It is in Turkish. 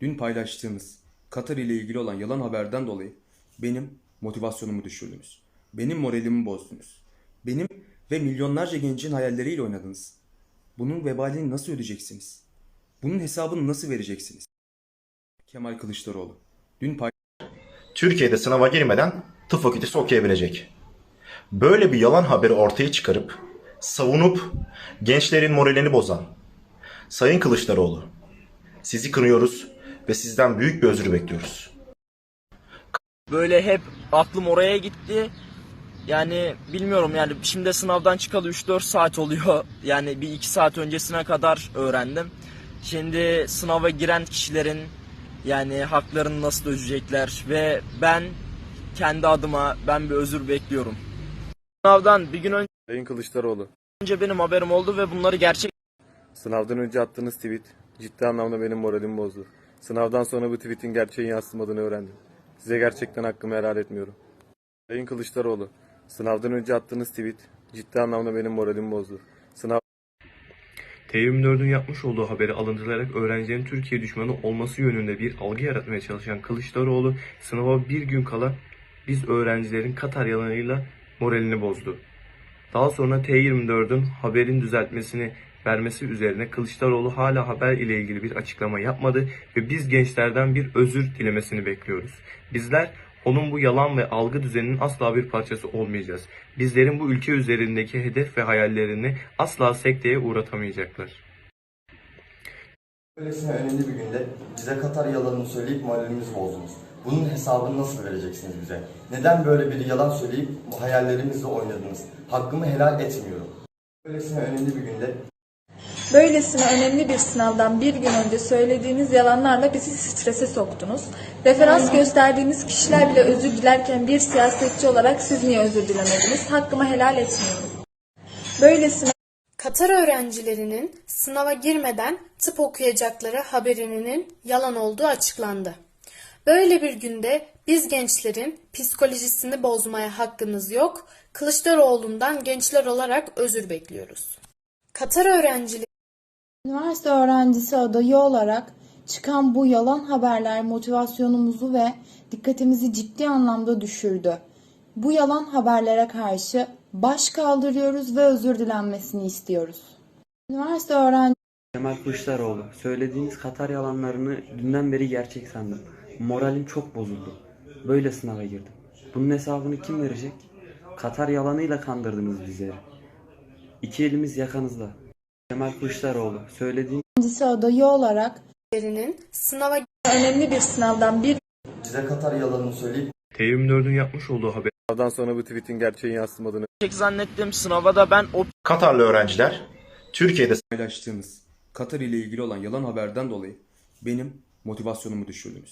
Dün paylaştığımız Katar ile ilgili olan yalan haberden dolayı benim motivasyonumu düşürdünüz. Benim moralimi bozdunuz. Benim ve milyonlarca gencin hayalleriyle oynadınız. Bunun vebalini nasıl ödeyeceksiniz? Bunun hesabını nasıl vereceksiniz? Kemal Kılıçdaroğlu. Dün pay Türkiye'de sınava girmeden tıp fakültesi okuyabilecek. Böyle bir yalan haberi ortaya çıkarıp savunup gençlerin moralini bozan Sayın Kılıçdaroğlu sizi kınıyoruz ve sizden büyük bir özür bekliyoruz. Böyle hep aklım oraya gitti. Yani bilmiyorum yani şimdi sınavdan çıkalı 3-4 saat oluyor. Yani bir 2 saat öncesine kadar öğrendim. Şimdi sınava giren kişilerin yani haklarını nasıl ödeyecekler ve ben kendi adıma ben bir özür bekliyorum. Sınavdan bir gün Sayın Kılıçdaroğlu, önce benim haberim oldu ve bunları gerçek sınavdan önce attığınız tweet ciddi anlamda benim moralimi bozdu. Sınavdan sonra bu tweetin gerçeğin yansımadığını öğrendim. Size gerçekten hakkımı helal etmiyorum. Sayın Kılıçdaroğlu, sınavdan önce attığınız tweet ciddi anlamda benim moralimi bozdu. Sınav T24'ün yapmış olduğu haberi alıntılayarak öğrencilerin Türkiye düşmanı olması yönünde bir algı yaratmaya çalışan Kılıçdaroğlu sınava bir gün kala biz öğrencilerin Katar yalanıyla moralini bozdu. Daha sonra T24'ün haberin düzeltmesini vermesi üzerine Kılıçdaroğlu hala haber ile ilgili bir açıklama yapmadı ve biz gençlerden bir özür dilemesini bekliyoruz. Bizler onun bu yalan ve algı düzeninin asla bir parçası olmayacağız. Bizlerin bu ülke üzerindeki hedef ve hayallerini asla sekteye uğratamayacaklar. Böylesine önemli bir günde bize Katar yalanını söyleyip moralimizi bozdunuz. Bunun hesabını nasıl vereceksiniz bize? Neden böyle bir yalan söyleyip bu hayallerimizle oynadınız? Hakkımı helal etmiyorum. Böylesine önemli bir günde Böylesine önemli bir sınavdan bir gün önce söylediğiniz yalanlarla bizi strese soktunuz. Referans gösterdiğiniz kişiler bile özür dilerken bir siyasetçi olarak siz niye özür dilemediniz? Hakkımı helal etmiyorum. Böylesine Katar öğrencilerinin sınava girmeden tıp okuyacakları haberinin yalan olduğu açıklandı. Böyle bir günde biz gençlerin psikolojisini bozmaya hakkınız yok. Kılıçdaroğlu'ndan gençler olarak özür bekliyoruz. Katar öğrencileri Üniversite öğrencisi adayı olarak çıkan bu yalan haberler motivasyonumuzu ve dikkatimizi ciddi anlamda düşürdü. Bu yalan haberlere karşı baş kaldırıyoruz ve özür dilenmesini istiyoruz. Üniversite öğrencisi Kemal Kılıçdaroğlu, söylediğiniz Katar yalanlarını dünden beri gerçek sandım. Moralim çok bozuldu. Böyle sınava girdim. Bunun hesabını kim verecek? Katar yalanıyla kandırdınız bizleri. İki elimiz yakanızda. Kemal Kılıçdaroğlu, söylediğiniz adayı olarak sınava önemli bir sınavdan bir bize Katar yalanını söyleyip T24'ün yapmış olduğu haber sınavdan sonra bu tweetin gerçeğin yansımadığını zannettim. Sınava da ben o Katarlı öğrenciler Türkiye'de paylaştığımız Katar ile ilgili olan yalan haberden dolayı benim motivasyonumu düşürdünüz.